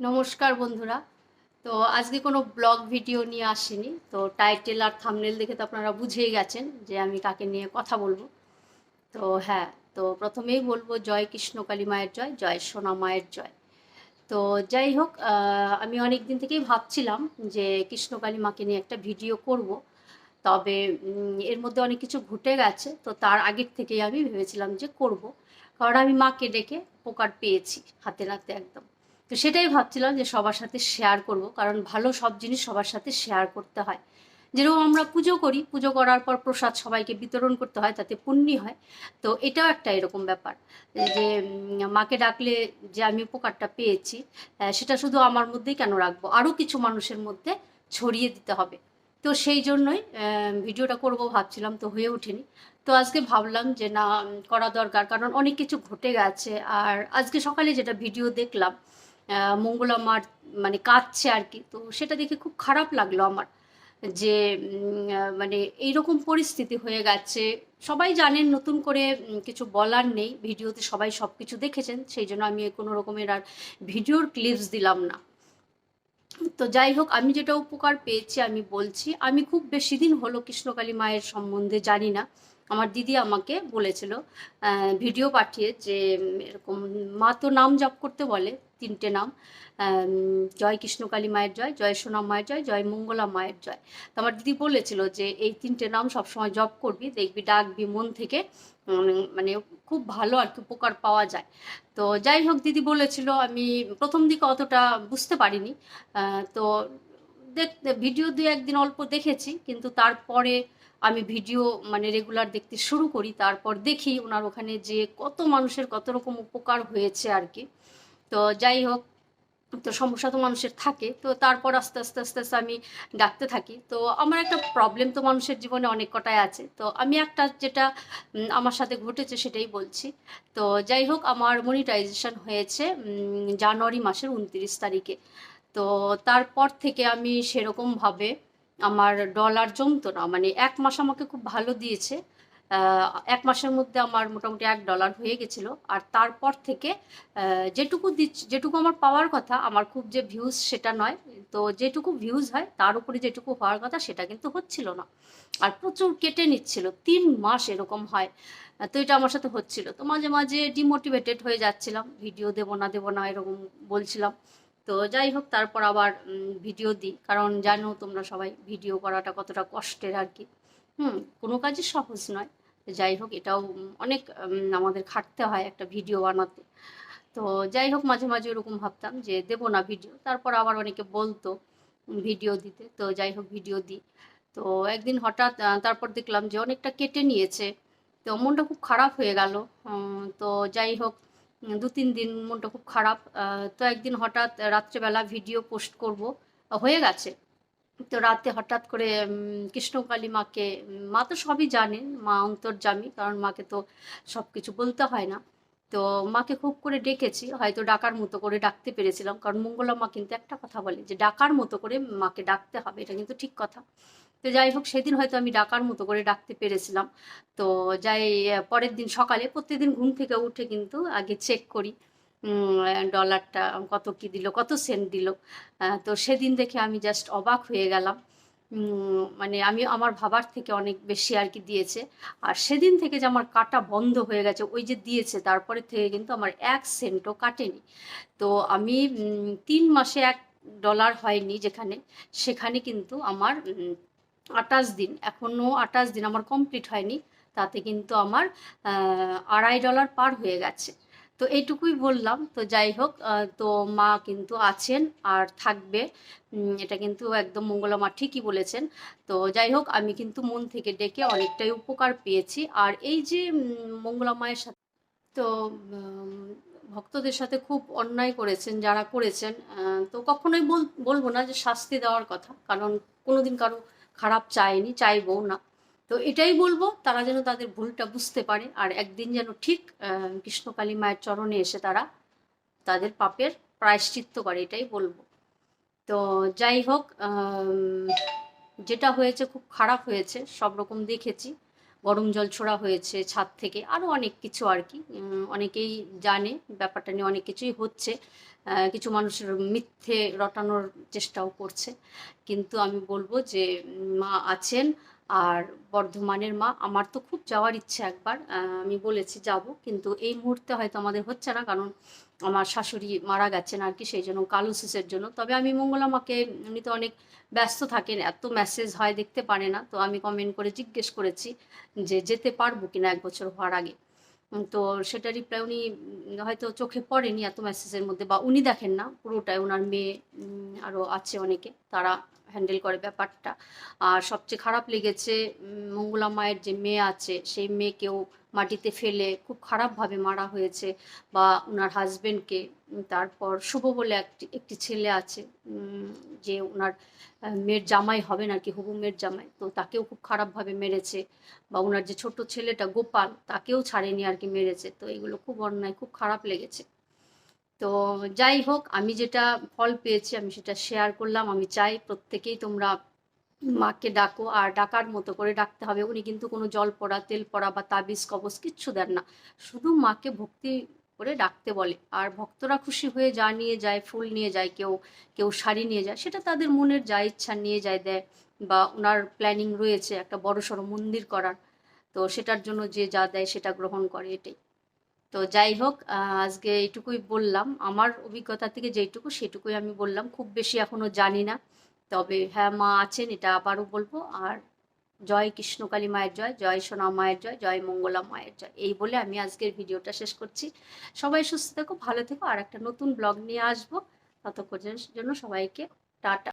নমস্কার বন্ধুরা। তো আজকে কোনো ব্লগ ভিডিও নিয়ে আসিনি। তো টাইটেল আর থামনেল দেখে তো আপনারা বুঝেই গেছেন যে আমি কাকে নিয়ে কথা বলব। তো হ্যাঁ তো প্রথমেই বলব, জয় কৃষ্ণকালী মায়ের জয় জয় সোনা মায়ের জয়। তো যাই হোক আমি অনেক দিন থেকেই ভাবছিলাম যে কৃষ্ণকালী মাকে নিয়ে একটা ভিডিও করব। তবে এর মধ্যে অনেক কিছু ঘটে গেছে, তো তার আগের থেকেই আমি ভেবেছিলাম যে করব। কারণ আমি মাকে ডেকে উপকার পেয়েছি, হাতে নাতে একদম। তো সেটাই ভাবছিলাম যে সবার সাথে শেয়ার করব, কারণ ভালো সব জিনিস সবার সাথে শেয়ার করতে হয়। যেরকম আমরা পুজো করি, পুজো করার পর প্রসাদ সবাইকে বিতরণ করতে হয়, তাতে পুণ্যি হয়। তো এটাও একটা এরকম ব্যাপার যে মাকে ডাকলে যে আমি উপকারটা পেয়েছি সেটা শুধু আমার মধ্যেই কেন রাখব? আরও কিছু মানুষের মধ্যে ছড়িয়ে দিতে হবে। তো সেই জন্যই ভিডিওটা করব ভাবছিলাম, তো হয়ে ওঠেনি। তো আজকে ভাবলাম যে না করা দরকার, কারণ অনেক কিছু ঘটে গেছে। আর আজকে সকালে যেটা ভিডিও দেখলাম মঙ্গলা মার মানে কাঁদছে আর কি। তো সেটা দেখে খুব খারাপ লাগল আমার যে মানে এইরকম পরিস্থিতি হয়ে গেছে। সবাই জানেন নতুন করে কিছু বলার নেই। ভিডিওতে সবাই সব কিছু দেখেছেন, সেই জন্য আমি কোনো রকমের আর ভিডিওর ক্লিপস দিলাম না। তো যাই হোক, আমি যেটা উপকার পেয়েছি আমি বলছি, আমি খুব বেশি দিন হলো কৃষ্ণকালী মায়ের সম্বন্ধে জানি না। আমার দিদি আমাকে বলেছিল ভিডিও পাঠিয়ে যে, এরকম মা তো নাম জপ করতে বলে তিনটে নাম। জয় কৃষ্ণকালী মায়ের জয় জয় সোনা মায়ের জয় জয় মঙ্গলা মায়ের জয়। তো আমার দিদি বলেছিল যে এই তিনটে নাম সবসময় জপ করবি, দেখবি ডাকবি, মন থেকে মানে খুব ভালো আর কি উপকার পাওয়া যায়। তো যাই হোক, দিদি বলেছিল, আমি প্রথম দিকে অতটা বুঝতে পারিনি। তো দেখ ভিডিও দু একদিন অল্প দেখেছি, কিন্তু তারপরে আমি ভিডিও মানে রেগুলার দেখতে শুরু করি, তারপর দেখি ওনার ওখানে যে কত মানুষের কত রকম উপকার হয়েছে আর কি। তো যাই হোক, তো সমস্যা তো মানুষের থাকে, তো তারপর আস্তে আস্তে আস্তে আস্তে আমি ডাকতে থাকি। তো আমার একটা প্রবলেম তো মানুষের জীবনে অনেক কটাই আছে। তো আমি একটা যেটা আমার সাথে ঘটেছে সেটাই বলছি। তো যাই হোক, আমার মনিটাইজেশন হয়েছে জানুয়ারি মাসের উনত্রিশ তারিখে। তো তারপর থেকে আমি সেরকমভাবে আমার ডলার জমতো না মানে এক মাস আমাকে খুব ভালো দিয়েছে। এক মাসের মধ্যে আমার মোটামুটি এক ডলার হয়ে গেছিল। আর তারপর থেকে যেটুকু দিচ্ছি, যেটুকু আমার পাওয়ার কথা, আমার খুব যে ভিউজ সেটা নয়। তো যেটুকু ভিউজ হয়, তার উপরে যেটুকু হওয়ার কথা, সেটা কিন্তু হচ্ছিল না। আর প্রচুর কেটে নিচ্ছিল, তিন মাস এরকম হয়। তো এটা আমার সাথে হচ্ছিল। তো মাঝে মাঝে ডিমোটিভেটেড হয়ে যাচ্ছিলাম, ভিডিও দেবো না দেবো না, এরকম বলছিলাম। তো যাই হোক, তারপর আবার ভিডিও দিই। কারণ জানো তোমরা সবাই ভিডিও করাটা কতটা কষ্টের আর কি। হুম, কোনো কাজই সহজ নয়। যাই হোক, এটাও অনেক আমাদের খাটতে হয় একটা ভিডিও বানাতে। তো যাই হোক, মাঝে মাঝে ওরকম ভাবতাম যে দেবো না ভিডিও। তারপর আবার অনেকে বলতো ভিডিও দিতে। তো যাই হোক, ভিডিও দিই। তো একদিন হঠাৎ তারপর দেখলাম যে অনেকটা কেটে নিয়েছে। তো মনটা খুব খারাপ হয়ে গেল। তো যাই হোক, দু তিন দিন মনটা খুব খারাপ। তো একদিন হঠাৎ রাত্রেবেলা ভিডিও পোস্ট করব। হয়ে গেছে। তো রাতে হঠাৎ করে কৃষ্ণকালী মাকে, মা তো সবই জানেন, মা অন্তর্যামী কারণ মাকে তো সব কিছু বলতে হয় না। তো মাকে খুব করে ডেকেছি, হয়তো ডাকার মতো করে ডাকতে পেরেছিলাম, কারণ মঙ্গলা মা কিন্তু একটা কথা বলে যে ডাকার মতো করে মাকে ডাকতে হবে, এটা কিন্তু ঠিক কথা। তো যাই হোক, সেদিন হয়তো আমি ডাকার মতো করে ডাকতে পেরেছিলাম। তো যাই পরের দিন সকালে প্রত্যেকদিন ঘুম থেকে উঠে কিন্তু আগে চেক করি। ডলারটা কত কি দিল, কত সেন্ট দিল। তো সেদিন দেখে আমি জাস্ট অবাক হয়ে গেলাম। মানে আমি আমার ভাবার থেকে অনেক বেশি আর কি দিয়েছে। আর সেদিন থেকে যে আমার কাটা বন্ধ হয়ে গেছে, ওই যে দিয়েছে, তারপরে থেকে কিন্তু আমার এক সেন্টও কাটেনি। তো আমি তিন মাসে এক ডলার হয়নি যেখানে, সেখানে কিন্তু আমার আটাশ দিন এখনও আটাশ দিন আমার কমপ্লিট হয়নি। তাতে কিন্তু আমার আড়াই ডলার পার হয়ে গেছে। তো এইটুকুই বললাম। তো যাই হোক তো মা কিন্তু আছেন আর থাকবে। এটা কিন্তু একদম মঙ্গলা মা ঠিকই বলেছেন। তো যাই হোক, আমি কিন্তু মন থেকে ডেকে অনেকটাই উপকার পেয়েছি। আর এই যে মঙ্গলা মায়ের সাথে, তো ভক্তদের সাথে খুব অন্যায় করেছেন, যারা করেছেন তো কখনোই বল, বলব না যে শাস্তি দেওয়ার কথা। কারণ কোনোদিন কারও খারাপ চায়নি, চাইবও না। তো এটাই বলব, তারা যেন তাদের ভুলটা বুঝতে পারে আর একদিন যেন ঠিক কৃষ্ণকালী মায়ের চরণে এসে তারা তাদের পাপের প্রায়শ্চিত্ত করে, এটাই বলব। তো যাই হোক যেটা হয়েছে খুব খারাপ হয়েছে, সব রকম দেখেছি। গরম জল ছোড়া হয়েছে ছাদ থেকে আরও অনেক কিছু আর কি। অনেকেই জানে, ব্যাপারটা নিয়ে অনেক কিছুই হচ্ছে। কিছু মানুষের মিথ্যে রটানোর চেষ্টাও করছে। কিন্তু আমি বলব যে, মা আছেন আর বর্ধমানের মা, আমার তো খুব যাওয়ার ইচ্ছে একবার আমি বলেছি যাব, কিন্তু এই মুহূর্তে হয়তো আমাদের হচ্ছে না, কারণ আমার শাশুড়ি মারা গেছেন আর কি, সেই জন্য কালুসিসের জন্য। তবে আমি মঙ্গলা মাকে এমনিতে অনেক ব্যস্ত থাকেন, এত মেসেজ হয় দেখতে পারে না, তো আমি কমেন্ট করে জিজ্ঞেস করেছি যে যেতে পারব কিনা এক বছর হওয়ার আগে। তো সেটা রিপ্লাই উনি হয়তো চোখে পড়েনি এত মেসেজের মধ্যে, বা উনি দেখেন না, পুরোটাই ওনার মেয়ে আরও আছে অনেকে, তারা হ্যান্ডেল করে ব্যাপারটা। আর সবচেয়ে খারাপ লেগেছে মঙ্গলা মায়ের যে মেয়ে আছে, সেই মেয়েকেও মাটিতে ফেলে খুব খারাপভাবে মারা হয়েছে বা ওনার হাজবেন্ডকে তারপর শুভ বলে একটি একটি ছেলে আছে যে ওনার মেয়ের জামাই হবে না কি, হবু মেয়ের জামাই। তো তাকেও খুব খারাপভাবে মেরেছে বা ওনার যে ছোট ছেলেটা গোপাল, তাকেও ছাড়েনি আর কি মেরেছে। তো এগুলো খুব অন্যায়, খুব খারাপ লেগেছে। তো যাই হোক, আমি যেটা ফল পেয়েছি, আমি সেটা শেয়ার করলাম। আমি চাই প্রত্যেকেই তোমরা মাকে ডাকো, আর ডাকার মতো করে ডাকতে হবে। উনি কিন্তু কোনো জল পড়া, তেল পড়া বা তাবিজ, কবজ কিচ্ছু দেন না। শুধু মাকে ভক্তি করে ডাকতে বলে। আর ভক্তরা খুশি হয়ে যা নিয়ে যায়, ফুল নিয়ে যায়, কেউ কেউ শাড়ি নিয়ে যায়, সেটা তাদের মনের যা ইচ্ছা নিয়ে যায় দেয়। বা ওনার প্ল্যানিং রয়েছে একটা বড় সড়ো মন্দির করার। তো সেটার জন্য যে যা দেয় সেটা গ্রহণ করে, এটাই। তো যাই হোক আজকে এইটুকুই বললাম। আমার অভিজ্ঞতা থেকে যেইটুকু সেটুকুই আমি বললাম। খুব বেশি এখনও জানি না। তবে হ্যাঁ মা আছেন, এটা আবারও বলব। আর জয় কৃষ্ণকালী মায়ের জয় জয় সোনা মায়ের জয় জয় মঙ্গলা মায়ের জয়। এই বলে আমি আজকের ভিডিওটা শেষ করছি। সবাই সুস্থ থেকো, ভালো থেকো। আর একটা নতুন ব্লগ নিয়ে আসব। ততক্ষণের জন্য সবাইকে টাটা।